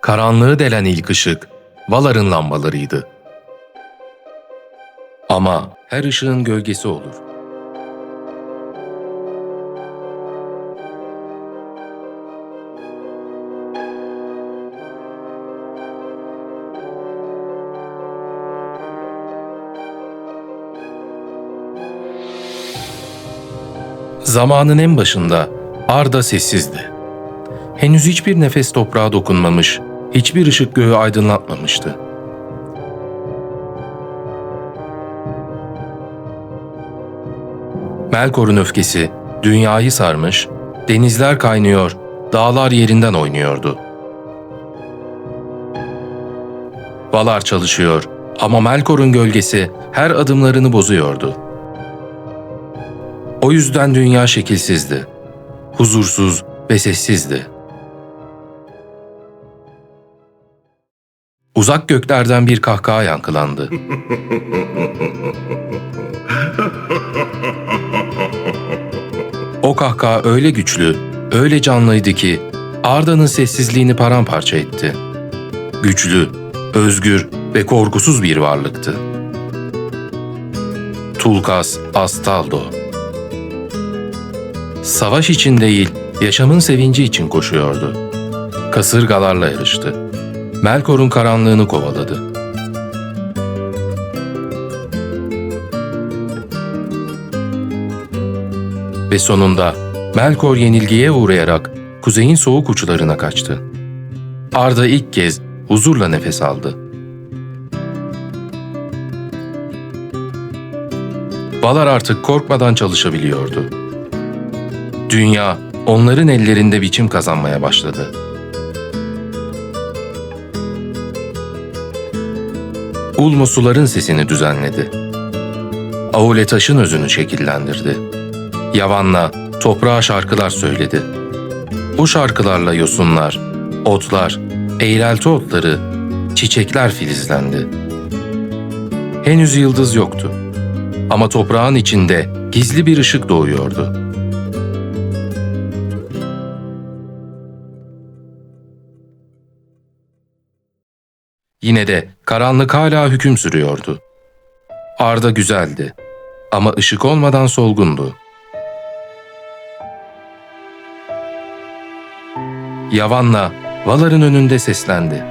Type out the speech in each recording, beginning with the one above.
Karanlığı delen ilk ışık Valar'ın lambalarıydı. Ama her ışığın gölgesi olur. Zamanın en başında Arda sessizdi. Henüz hiçbir nefes toprağa dokunmamış, hiçbir ışık göğü aydınlatmamıştı. Melkor'un öfkesi dünyayı sarmış, denizler kaynıyor, dağlar yerinden oynuyordu. Valar çalışıyor ama Melkor'un gölgesi her adımlarını bozuyordu. O yüzden dünya şekilsizdi, huzursuz ve sessizdi. Uzak göklerden bir kahkaha yankılandı. O kahkaha öyle güçlü, öyle canlıydı ki Arda'nın sessizliğini paramparça etti. Güçlü, özgür ve korkusuz bir varlıktı. Tulkas Astaldo Savaş için değil, yaşamın sevinci için koşuyordu. Kasırgalarla yarıştı. Melkor'un karanlığını kovaladı. Ve sonunda Melkor yenilgiye uğrayarak kuzeyin soğuk uçlarına kaçtı. Arda ilk kez huzurla nefes aldı. Valar artık korkmadan çalışabiliyordu. Dünya onların ellerinde biçim kazanmaya başladı. Ulmo suların sesini düzenledi. Aule taşın özünü şekillendirdi. Yavanla toprağa şarkılar söyledi. Bu şarkılarla yosunlar, otlar, eğrelti otları, çiçekler filizlendi. Henüz yıldız yoktu. Ama toprağın içinde gizli bir ışık doğuyordu. Yine de karanlık hala hüküm sürüyordu. Arda güzeldi ama ışık olmadan solgundu. Yavanla Valar'ın önünde seslendi.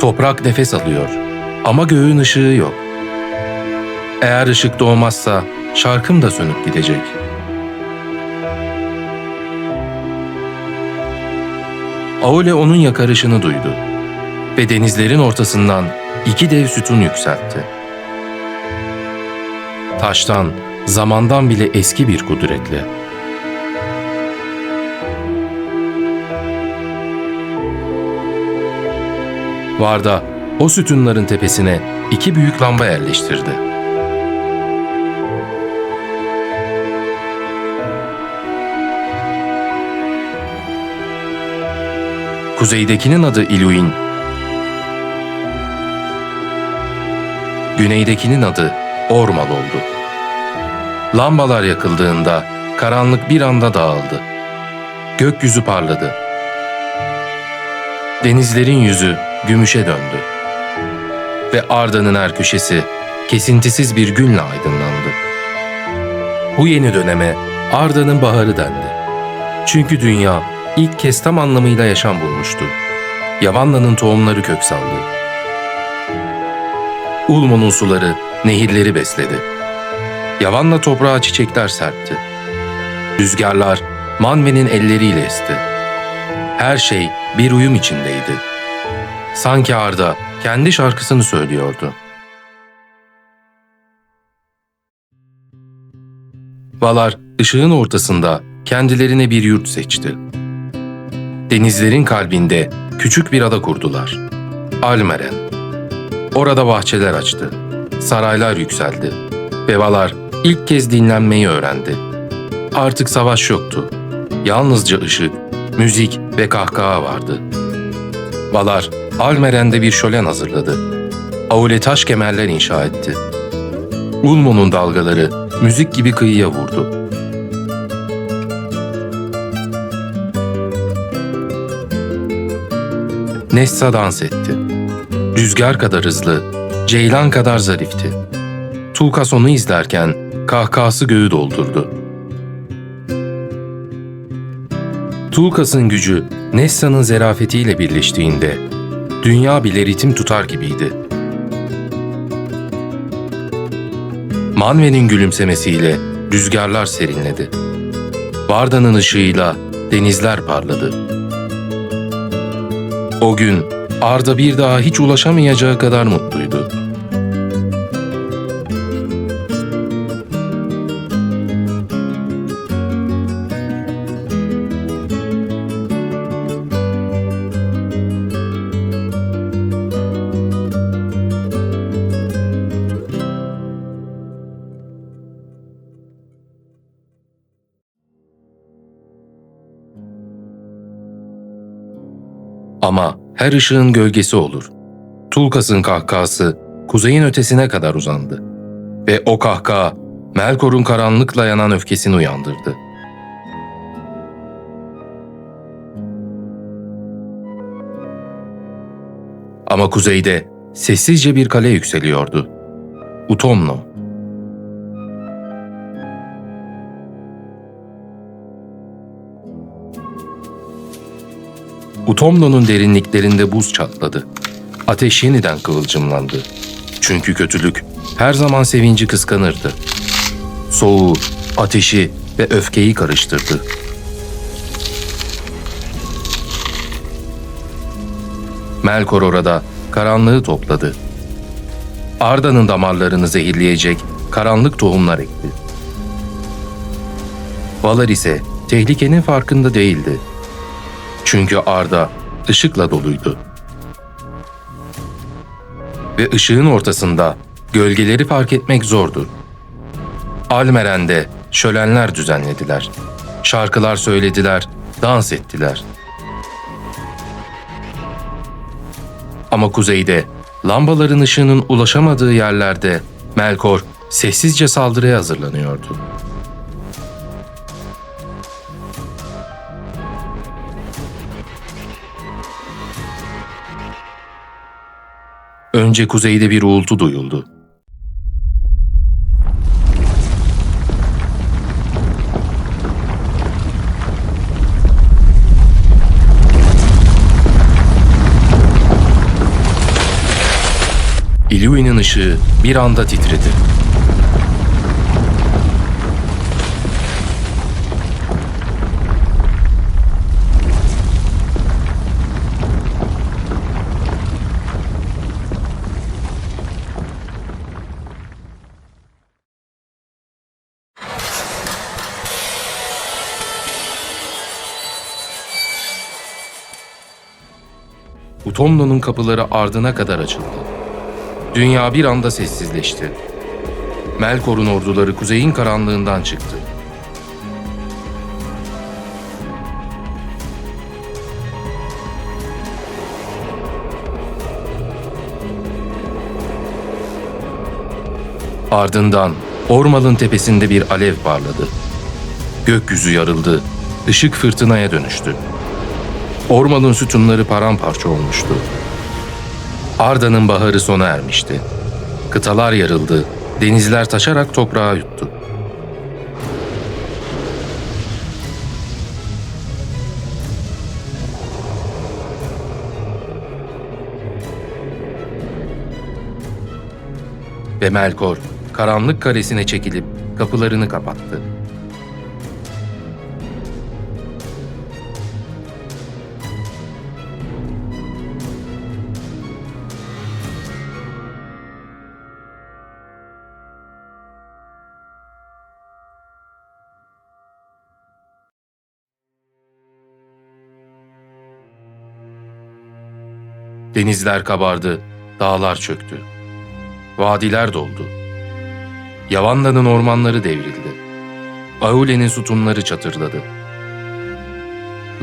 Toprak nefes alıyor ama göğün ışığı yok. Eğer ışık doğmazsa şarkım da sönüp gidecek. Aule onun yakarışını duydu ve denizlerin ortasından iki dev sütun yükseltti. Taştan, zamandan bile eski bir kudretle. Varda o sütunların tepesine iki büyük lamba yerleştirdi. Kuzeydekinin adı Iluin. Güneydekinin adı Ormal oldu. Lambalar yakıldığında karanlık bir anda dağıldı. Gökyüzü parladı. Denizlerin yüzü gümüşe döndü. Ve Arda'nın her köşesi kesintisiz bir günle aydınlandı. Bu yeni döneme Arda'nın baharı dendi. Çünkü dünya ilk kez tam anlamıyla yaşam bulmuştu. Yavanna'nın tohumları kök saldı. Ulmo'nun suları nehirleri besledi. Yavanna toprağa çiçekler serpti. Rüzgarlar Manve'nin elleriyle esti. Her şey bir uyum içindeydi. Sanki Arda kendi şarkısını söylüyordu. Valar ışığın ortasında kendilerine bir yurt seçti. Denizlerin kalbinde küçük bir ada kurdular. Almeren. Orada bahçeler açtı. Saraylar yükseldi. Ve Valar ilk kez dinlenmeyi öğrendi. Artık savaş yoktu. Yalnızca ışık, müzik ve kahkaha vardı. Valar Almeren'de bir şölen hazırladı. Aule taş kemerler inşa etti. Ulmo'nun dalgaları müzik gibi kıyıya vurdu. Nessa dans etti. Rüzgar kadar hızlı, ceylan kadar zarifti. Tulkas onu izlerken kahkahası göğü doldurdu. Tulkas'ın gücü Nessa'nın zerafetiyle birleştiğinde dünya bile ritim tutar gibiydi. Manve'nin gülümsemesiyle rüzgarlar serinledi. Varda'nın ışığıyla denizler parladı. O gün Arda bir daha hiç ulaşamayacağı kadar mutluydu. Ama her ışığın gölgesi olur. Tulkas'ın kahkahası kuzeyin ötesine kadar uzandı. Ve o kahkaha Melkor'un karanlıkla yanan öfkesini uyandırdı. Ama kuzeyde sessizce bir kale yükseliyordu. Utomno. Utomno'nun derinliklerinde buz çatladı. Ateş yeniden kıvılcımlandı. Çünkü kötülük her zaman sevinci kıskanırdı. Soğuğu, ateşi ve öfkeyi karıştırdı. Melkor orada karanlığı topladı. Arda'nın damarlarını zehirleyecek karanlık tohumlar ekti. Valar ise tehlikenin farkında değildi. Çünkü Arda ışıkla doluydu. Ve ışığın ortasında gölgeleri fark etmek zordu. Almeren'de şölenler düzenlediler. Şarkılar söylediler, dans ettiler. Ama kuzeyde, lambaların ışığının ulaşamadığı yerlerde Melkor sessizce saldırıya hazırlanıyordu. Önce kuzeyde bir uğultu duyuldu. Illumin'in ışığı bir anda titredi. Utomno'nun kapıları ardına kadar açıldı. Dünya bir anda sessizleşti. Melkor'un orduları kuzeyin karanlığından çıktı. Ardından Ormal'ın tepesinde bir alev parladı. Gökyüzü yarıldı, ışık fırtınaya dönüştü. Ormal'ın sütunları paramparça olmuştu. Arda'nın baharı sona ermişti. Kıtalar yarıldı, denizler taşarak toprağa yuttu. Ve Melkor karanlık karesine çekilip kapılarını kapattı. Denizler kabardı, dağlar çöktü. Vadiler doldu. Yavanda'nın ormanları devrildi. Aule'nin sütunları çatırdadı.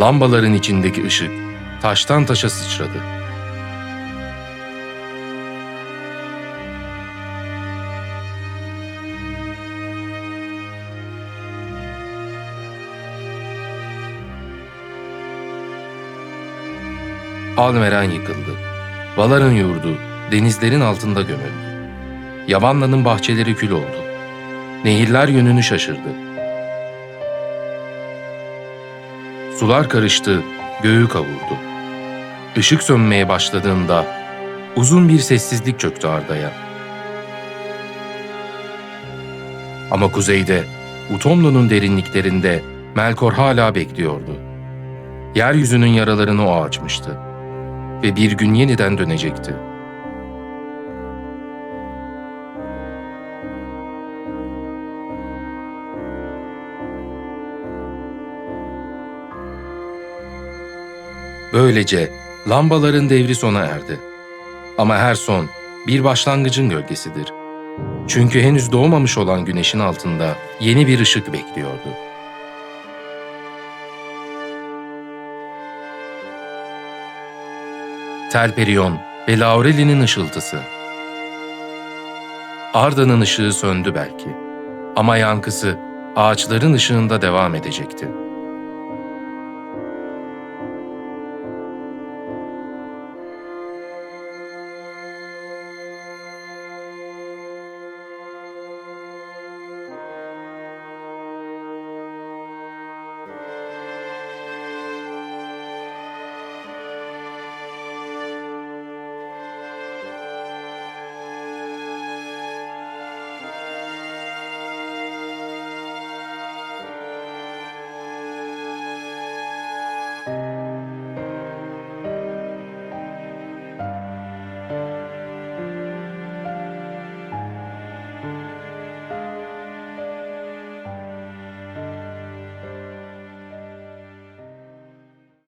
Lambaların içindeki ışık taştan taşa sıçradı. Almeren yıkıldı. Valar'ın yurdu denizlerin altında gömüldü. Yavanna'nın bahçeleri kül oldu. Nehirler yönünü şaşırdı. Sular karıştı, göğü kavurdu. Işık sönmeye başladığında uzun bir sessizlik çöktü Arda'ya. Ama kuzeyde, Utomlu'nun derinliklerinde Melkor hala bekliyordu. Yeryüzünün yaralarını o açmıştı ve bir gün yeniden dönecekti. Böylece lambaların devri sona erdi. Ama her son bir başlangıcın gölgesidir. Çünkü henüz doğmamış olan güneşin altında yeni bir ışık bekliyordu. Telperion ve Laureli'nin ışıltısı. Arda'nın ışığı söndü belki. Ama yankısı ağaçların ışığında devam edecekti.